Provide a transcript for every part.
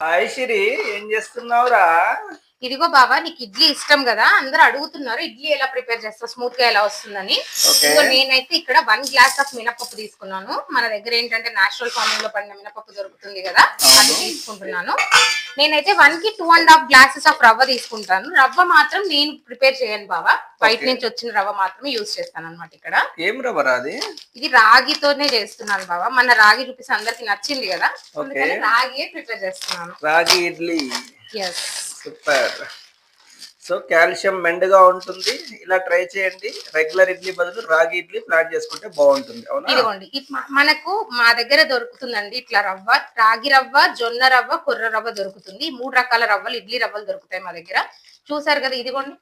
Hi సిరి ఏం చేస్తున్నావురా? ఇదిగో బాబా నీకు ఇడ్లీ ఇష్టం కదా అందరూ అడుగుతున్నారు ఇడ్లీ ఎలా ప్రిపేర్ చేస్తావు స్మూత్గా ఎలా వస్తుందని. నేనైతే ఇక్కడ వన్ గ్లాస్ ఆఫ్ మినపప్పు తీసుకున్నాను. మన దగ్గర ఏంటంటే నేచురల్ ఫార్మింగ్లో పడిన మినపప్పు దొరుకుతుంది కదా అది తీసుకుంటున్నాను. నేనైతే వన్కి two and half glasses of రవ్వ తీసుకుంటాను. రవ్వ మాత్రం నేను ప్రిపేర్ చేయను బాబా. బయట. నుంచి వచ్చిన రవ్వ మాత్రమే యూజ్ చేస్తాను అనమాట ఇక్కడ. ఏం రవ్వరా అది? ఇది రాగితోనే చేస్తున్నాను బాబా. మన రాగి చూపిస్తే అందరికి నచ్చింది కదా. రాగియే ప్రిపేర్ చేస్తున్నాను. Ragi idli. Yes super. So calcium మెండుగా ఉంటుంది. ఇలా ట్రై చేయండి. రెగ్యులర్ ఇడ్లీ బదులు రాగి ఇడ్లీ ప్లాన్ చేసుకుంటే బాగుంటుంది. అవునా? ఇదిగోండి. ఇట్ మ- మనకు మా దగ్గర దొరుకుతుందండి ఇట్లా రవ్వ. రాగి రవ్వ జొన్న రవ్వ కొర్ర రవ్వ దొరుకుతుంది. ఈ మూడు రకాల రవ్వలు ఇడ్లీ రవ్వలు దొరుకుతాయి మా దగ్గర. చూసారు కదా ఇదిగోండి.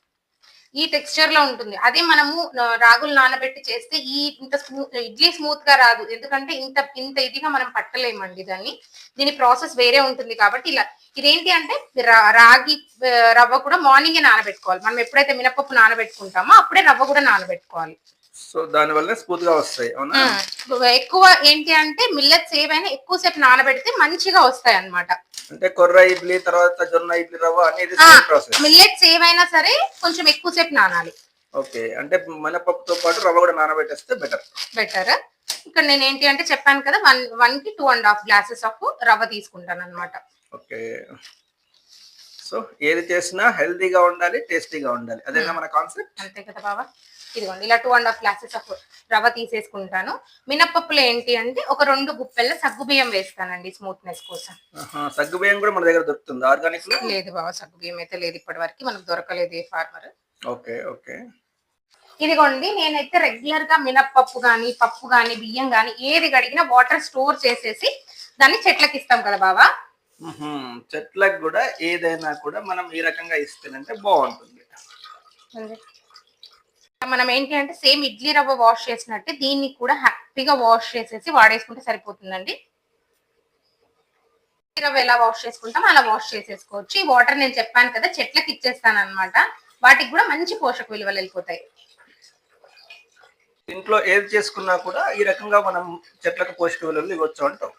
ఈ టెక్స్చర్లో ఉంటుంది. అదే మనము రాగులు నానబెట్టి చేస్తే ఈ ఇంత స్మూత్ ఇడ్లీ స్మూత్గా రాదు. ఎందుకంటే ఇంత ఇంత ఇదిగా మనం పట్టలేమండి దాన్ని. దీని ప్రాసెస్ వేరే ఉంటుంది కాబట్టి ఇలా. ఇదేంటి అంటే రా- రాగి రవ్వ కూడా మార్నింగే నానబెట్టుకోవాలి. మనం ఎప్పుడైతే మినపప్పు నానబెట్టుకుంటామో అప్పుడే రవ్వ కూడా నానబెట్టుకోవాలి. సో దాని వల్ల స్మూత్గా వస్తాయి అవునా. ఎక్కువ ఏంటి అంటే మిల్లెట్స్ ఏవైనా ఎక్కువసేపు నానబెడితే మంచిగా వస్తాయి అన్నమాట అంటే కొర్ర ఇడ్లీ తర్వాత జొన్న ఇడ్లీ రవ్వ అనేది. ప్రాసెస్ మిల్లెట్స్ ఏవైనా సరే కొంచెం ఎక్కువసేపు నానాలి. ఓకే అంటే మినపప్పుతో పాటు రవ్వ కూడా నానబెట్టేస్తే బెటర్ బెటర్. ఇక్కడ నేను ఏంటి అంటే చెప్పాను కదా వన్ వన్కి two and half glasses of రవ్వ తీసుకుంటాను అనమాట ఓకే. సో ఏది చేసినా హెల్తీగా ఉండాలి టేస్టీగా ఉండాలి. అదేనా మన కాన్సెప్ట్? అంతే కదా బాబా ఇదిగోండి ఇలా two and half glasses of రవ్వ తీసేసుకుంటాను. మినప్పప్పులో ఏంటి అంటే ఒక రెండు గుప్పెళ్ళ సగ్గు బియ్యం వేస్తానండి స్మూత్నెస్ కోసం. సగ్గు బియ్యం కూడా మన దగ్గర దొరుకుతుంది ఆర్గానిక్ లేదు బాబా సగ్గు బియ్యం అయితే లేదు ఇప్పటి వరకు మనకు దొరకలేదు ఫార్మర్ ఓకే ఓకే. ఇదిగోండి నేనైతే రెగ్యులర్గా మినప్పప్పు గాని పప్పు గాని బియ్యం గాని ఏది గడిగినా వాటర్ స్టోర్ చేసేసి దాన్ని చెట్లకి ఇస్తాం కదా బాబా మ్మ్హ్మ్. చెట్లకు కూడా ఏదైనా కూడా మనం ఈ రకంగా ఇస్తేనంటే బాగుంటుంది. మనం ఏంటి అంటే సేమ్ ఇడ్లీ రవ్వ వాష్ చేసినట్టే దీన్ని కూడా హ్యాపీగా వాష్ చేసేసి వాడేసుకుంటే సరిపోతుందండి. ఇడ్లీ రవ్వ ఎలా వాష్ చేసుకుంటాం అలా వాష్ చేసేసుకోవచ్చు. ఈ వాటర్ నేను చెప్పాను కదా చెట్లకి ఇచ్చేస్తాను అనమాట వాటికి కూడా మంచి పోషక విలువలు వెళ్ళిపోతాయి. ఇంట్లో ఏది చేసుకున్నా కూడా ఈ రకంగా మనం చెట్లకు పోషక విలువలు ఇవ్వచ్చు అంటాం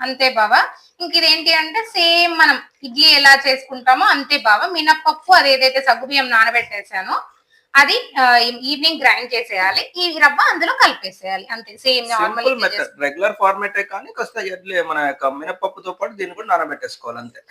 అంతే బావా. ఇంక ఇదేంటి అంటే సేమ్ మనం ఇడ్లీ ఎలా చేసుకుంటామో అంతే బావా. మినప్పప్పు అది ఏదైతే సగ్గు బియ్యం నానబెట్టేసానో అది ఈవినింగ్ గ్రైండ్ చేసేయాలి. ఈ రవ్వ అందులో కలిపేసేయాలి. అంతే సేమ్ నార్మల్ రెగ్యులర్ ఫార్మేటే కానీ కాస్త మన మినపప్పుతో పాటు దీన్ని కూడా నానబెట్టేసుకోవాలి అంతే.